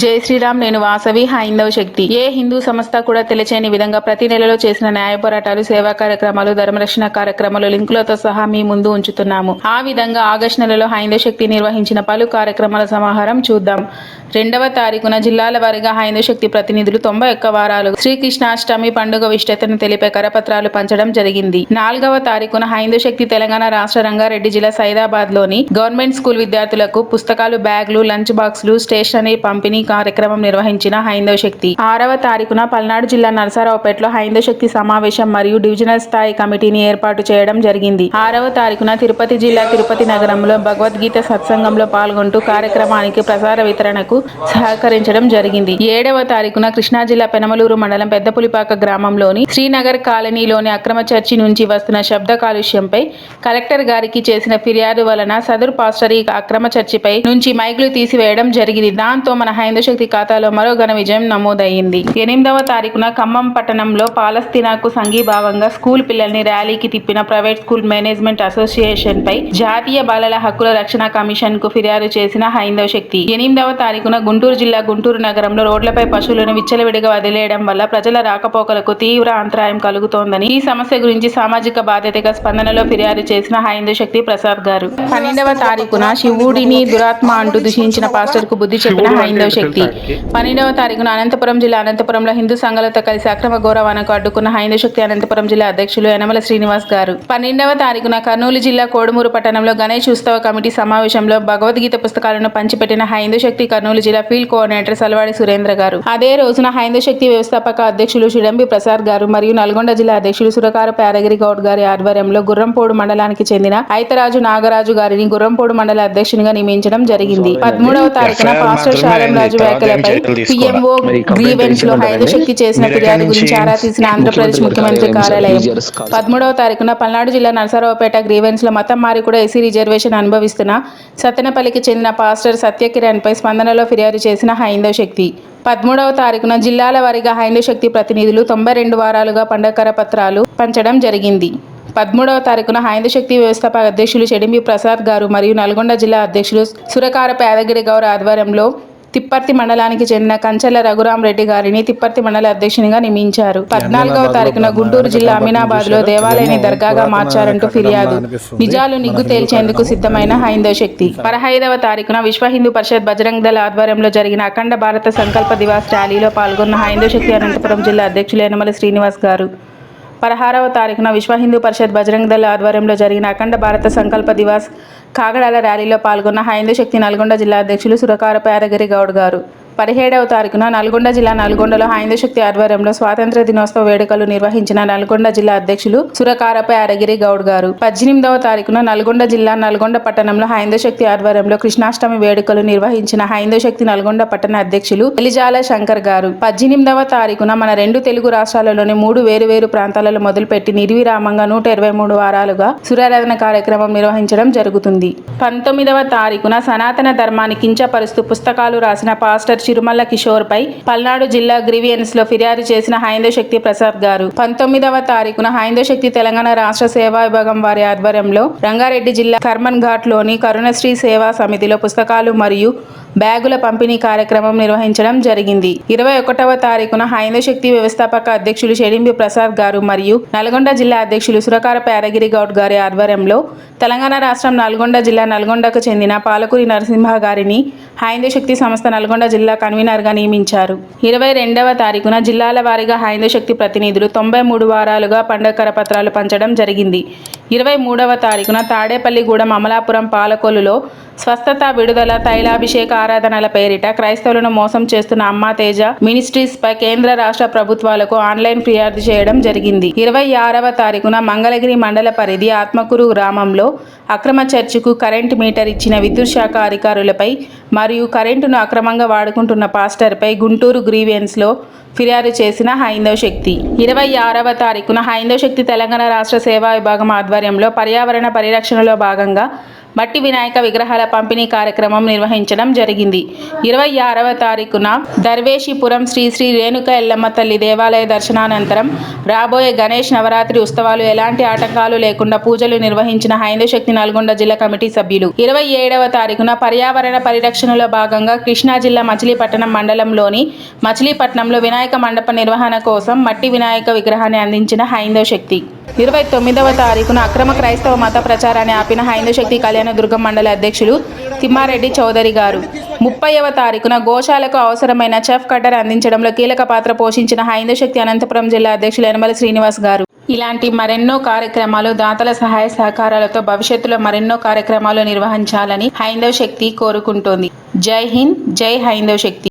జై శ్రీరామ్ నేను వాసవి హైందవ శక్తి. ఏ హిందూ సంస్థ కూడా తెలియచేయని విధంగా ప్రతి నెలలో చేసిన న్యాయ పోరాటాలు సేవా కార్యక్రమాలు ధర్మరక్షణ కార్యక్రమాలు లింకులతో సహా మీ ముందు ఉంచుతున్నాము. ఆ విధంగా ఆగస్టు నెలలో హైందవ శక్తి నిర్వహించిన పలు కార్యక్రమాల సమాహారం చూద్దాం. రెండవ తారీఖున జిల్లాల వారీగా హైందవ శక్తి ప్రతినిధులు తొంభై ఒక్క వారాలు శ్రీకృష్ణాష్టమి పండుగ విశిష్టతను తెలిపే కరపత్రాలు పంచడం జరిగింది. నాలుగవ తారీఖున హైందవ శక్తి తెలంగాణ రాష్ట్ర రంగారెడ్డి జిల్లా సైదాబాద్లోని గవర్నమెంట్ స్కూల్ విద్యార్థులకు పుస్తకాలు బ్యాగులు లంచ్ బాక్సులు స్టేషనరీ పంపిణీ కార్యక్రమం నిర్వహించిన హైందవ శక్తి. ఆరవ తారీఖున పల్నాడు జిల్లా నరసరావుపేటలో హైందవ శక్తి సమావేశం మరియు డివిజనల్ స్థాయి కమిటీని ఏర్పాటు చేయడం జరిగింది. ఆరవ తారీఖున తిరుపతి జిల్లా తిరుపతి నగరంలో భగవద్గీత సత్సంగంలో పాల్గొంటూ కార్యక్రమానికి ప్రసార వితరణకు సహకరించడం జరిగింది. ఏడవ తారీఖున కృష్ణా జిల్లా పెనమలూరు మండలం పెద్దపులిపాక గ్రామంలోని శ్రీనగర్ కాలనీలోని అక్రమ చర్చి నుంచి వస్తున్న శబ్ద కాలుష్యంపై కలెక్టర్ గారికి చేసిన ఫిర్యాదు వలన సదరు పాస్టర్ ఈ అక్రమ చర్చిపై నుంచి మైకులు తీసివేయడం జరిగింది. దాంతో మన హైందవ శక్తి ఖాతాలో మరో ఘన విజయం నమోదయ్యింది. ఎనిమిదవ తారీఖున ఖమ్మం పట్టణంలో పాలస్తీనాకు సంఘీభావంగా స్కూల్ పిల్లల్ని ర్యాలీకి తిప్పిన ప్రైవేట్ స్కూల్ మేనేజ్మెంట్ అసోసియేషన్ పై జాతీయ బాలల హక్కుల రక్షణ కమిషన్కు ఫిర్యాదు చేసిన హైందవ శక్తి. ఎనిమిదవ తారీఖున గుంటూరు జిల్లా గుంటూరు నగరంలో రోడ్లపై పశువులను విచ్చలవిడిగా వదిలేయడం వల్ల ప్రజల రాకపోకలకు తీవ్ర అంతరాయం కలుగుతోందని ఈ సమస్య గురించి సామాజిక బాధ్యతగా స్పందనలో ఫిర్యాదు చేసిన హైందవ శక్తి ప్రసాద్ గారు. పన్నెండవ తారీఖున శివుడిని దురాత్మ అంటూ దూషించిన పాస్టర్కు బుద్ధి చెప్పిన హైందవ శక్తి పన్నెండవ తారీఖున అనంతపురం జిల్లా అనంతపురంలో హిందూ సంఘాలతో కలిసి అక్రమ గౌరవానికి అడ్డుకున్న హైందవ శక్తి అనంతపురం జిల్లా అధ్యక్షులు యనమల శ్రీనివాస్ గారు. పన్నెండవ తారీఖున కర్నూలు జిల్లా కోడుమూరు పట్టణంలో గణేష్ ఉత్సవ కమిటీ సమావేశంలో భగవద్గీత పుస్తకాలను పంచిపెట్టిన హైందవ శక్తి కర్నూలు జిల్లా ఫీల్డ్ కోఆర్డినేటర్ సలవాడి సురేంద్ర గారు. అదే రోజున హైందవ శక్తి వ్యవస్థాపక అధ్యక్షులు షిడంబి ప్రసాద్ గారు మరియు నల్గొండ జిల్లా అధ్యక్షులు సురకార ప్యారగిరి గౌడ్ గారి ఆధ్వర్యంలో గుర్రంపోడు మండలానికి చెందిన ఐతరాజు నాగరాజు గారిని గుర్రంపోడు మండల అధ్యక్షునిగా నియమించడం జరిగింది. పదమూడవ తారీఖున పాస్టర్ శాలం రాజు వ్యాఖ్యలపై పిఎంఓ గ్రీవెన్స్లో హైందవ శక్తి చేసిన ఫిర్యాదు గురించి ఆరా తీసిన ఆంధ్రప్రదేశ్ ముఖ్యమంత్రి కార్యాలయం పదమూడవ తారీఖున పల్నాడు జిల్లా నరసరావుపేట గ్రీవెన్స్లో మతం మారి కూడా ఎస్సీ రిజర్వేషన్ అనుభవిస్తున్న సత్తెనపల్లికి చెందిన పాస్టర్ సత్యకిరణ్ పై స్పందనలో ఫిర్యాదు చేసిన హైందవ శక్తి. పదమూడవ తారీఖున జిల్లాల వారీగా హైందవ శక్తి ప్రతినిధులు తొంభై రెండు వారాలుగా పండగ కరపత్రాలు పంచడం జరిగింది. పదమూడవ తారీఖున హైందవ శక్తి వ్యవస్థాపక అధ్యక్షులు షడింబి ప్రసాద్ గారు మరియు నల్గొండ జిల్లా అధ్యక్షులు సురకార యాదగిరి గౌర ఆధ్వర్యంలో తిప్పర్తి మండలానికి చెందిన కంచెల రఘురాం రెడ్డి గారిని తిప్పర్తి మండల అధ్యక్షునిగా నియమించారు. పద్నాలుగవ తారీఖున గుంటూరు జిల్లా అమీనాబాద్లో దేవాలయాన్ని దర్గాగా మార్చారంటూ ఫిర్యాదు. నిజాలు నిగ్గు తేల్చేందుకు సిద్ధమైన హైందవ శక్తి. పదహైదవ తారీఖున విశ్వ హిందూ పరిషత్ బజరంగ్ దళ ఆధ్వర్యంలో జరిగిన అఖండ భారత సంకల్ప దివాస్ ర్యాలీలో పాల్గొన్న హైందవ శక్తి అనంతపురం జిల్లా అధ్యక్షులు యనమల శ్రీనివాస్ గారు. పదహారవ తారీఖున విశ్వ హిందూ పరిషత్ బజరంగ్ దళ ఆధ్వర్యంలో జరిగిన అఖండ భారత సంకల్ప దివాస్ కాగడాల ర్యాలీలో పాల్గొన్న హైందూ శక్తి నల్గొండ జిల్లా అధ్యక్షులు సురకార పేరగిరి గౌడ్ గారు. పదిహేడవ తారీఖున నల్గొండ జిల్లా నల్గొండలో హైందవ శక్తి ఆధ్వర్యంలో స్వాతంత్ర దినోత్సవ వేడుకలు నిర్వహించిన నల్గొండ జిల్లా అధ్యక్షులు సురకారపై అరగిరి గౌడ్ గారు. పద్దెనిమిదవ తారీఖున నల్గొండ జిల్లా నల్గొండ పట్టణంలో హైందవ శక్తి ఆధ్వర్యంలో కృష్ణాష్టమి వేడుకలు నిర్వహించిన హైందవ శక్తి నల్గొండ పట్టణ అధ్యక్షులు ఎలిజాల శంకర్ గారు. పద్దెనిమిదవ తారీఖున మన రెండు తెలుగు రాష్ట్రాలలోని మూడు వేరు వేరు ప్రాంతాలలో మొదలుపెట్టి నిర్విరామంగా నూట ఇరవై మూడు వారాలుగా సురారాధన కార్యక్రమం నిర్వహించడం జరుగుతుంది. పంతొమ్మిదవ తారీఖున సనాతన ధర్మాన్ని కించపరుస్తూ పుస్తకాలు రాసిన పాస్టర్ చిరుమల్ల కిషోర్ పై పల్నాడు జిల్లా గ్రీవియన్స్లో ఫిర్యాదు చేసిన హైందో శక్తి ప్రసాద్ గారు. పంతొమ్మిదవ తారీఖున హైందో శక్తి తెలంగాణ రాష్ట్ర సేవా విభాగం వారి ఆధ్వర్యంలో రంగారెడ్డి జిల్లా కర్మన్ ఘాట్లోని కరుణశ్రీ సేవా సమితిలో పుస్తకాలు మరియు బ్యాగుల పంపిణీ కార్యక్రమం నిర్వహించడం జరిగింది. ఇరవై ఒకటవ తారీఖున హైందవ శక్తి వ్యవస్థాపక అధ్యక్షులు షడింబి ప్రసాద్ గారు మరియు నల్గొండ జిల్లా అధ్యక్షులు సురకార పేరగిరి గౌడ్ గారి ఆధ్వర్యంలో తెలంగాణ రాష్ట్రం నల్గొండ జిల్లా నల్గొండకు చెందిన పాలకూరి నరసింహ గారిని హైందవ శక్తి సంస్థ నల్గొండ జిల్లా కన్వీనర్గా నియమించారు. ఇరవై రెండవ తారీఖున జిల్లాల వారీగా హైందవ శక్తి ప్రతినిధులు తొంభై మూడు వారాలుగా పండకర కరపత్రాలు పంచడం జరిగింది. ఇరవై మూడవ తారీఖున తాడేపల్లిగూడెం అమలాపురం పాలకొల్లులో స్వస్థత విడుదల తైలాభిషేక ఆరాధనల పేరిట క్రైస్తవులను మోసం చేస్తున్న అమ్మా తేజ మినిస్ట్రీస్ పై కేంద్ర రాష్ట్ర ప్రభుత్వాలకు ఆన్లైన్ ఫిర్యాదు చేయడం జరిగింది. ఇరవై ఆరవ తారీఖున మంగళగిరి మండల పరిధి ఆత్మకూరు గ్రామంలో అక్రమ చర్చికు కరెంట్ మీటర్ ఇచ్చిన విద్యుత్ శాఖ అధికారులపై మరియు కరెంటును అక్రమంగా వాడుకుంటున్న పాస్టర్పై గుంటూరు గ్రీవియన్స్లో ఫిర్యాదు చేసిన హైందవ శక్తి. ఇరవై ఆరవ తారీఖున హైందవ శక్తి తెలంగాణ రాష్ట్ర సేవా విభాగం ఆధ్వర్యంలో పర్యావరణ పరిరక్షణలో భాగంగా మట్టి వినాయక విగ్రహాల పంపిణీ కార్యక్రమం నిర్వహించడం జరిగింది. ఇరవై ఆరవ తారీఖున దర్వేషిపురం శ్రీ శ్రీ రేణుక ఎల్లమ్మ తల్లి దేవాలయ దర్శనానంతరం రాబోయే గణేష్ నవరాత్రి ఉత్సవాలు ఎలాంటి ఆటంకాలు లేకుండా పూజలు నిర్వహించిన హైందవ శక్తి నల్గొండ జిల్లా కమిటీ సభ్యులు. ఇరవై ఏడవ తారీఖున పర్యావరణ పరిరక్షణలో భాగంగా కృష్ణా జిల్లా మచిలీపట్నం మండలంలోని మచిలీపట్నంలో వినాయక మండప నిర్వహణ కోసం మట్టి వినాయక విగ్రహాన్ని అందించిన హైందవ శక్తి. ఇరవై తొమ్మిదవ తారీఖున అక్రమ క్రైస్తవ మత ప్రచారాన్ని ఆపిన హైందవ శక్తి కళ్యాణదుర్గం మండల అధ్యక్షులు తిమ్మారెడ్డి చౌదరి గారు. ముప్పైవ తారీఖున గోశాలకు అవసరమైన చెఫ్ కట్టర్ అందించడంలో కీలక పాత్ర పోషించిన హైందవ శక్తి అనంతపురం జిల్లా అధ్యక్షులు యనమల శ్రీనివాస్ గారు. ఇలాంటి మరెన్నో కార్యక్రమాలు దాతల సహాయ సహకారాలతో భవిష్యత్తులో మరెన్నో కార్యక్రమాలు నిర్వహించాలని హైందవ శక్తి కోరుకుంటోంది. జై హింద్ జై హైందవ శక్తి.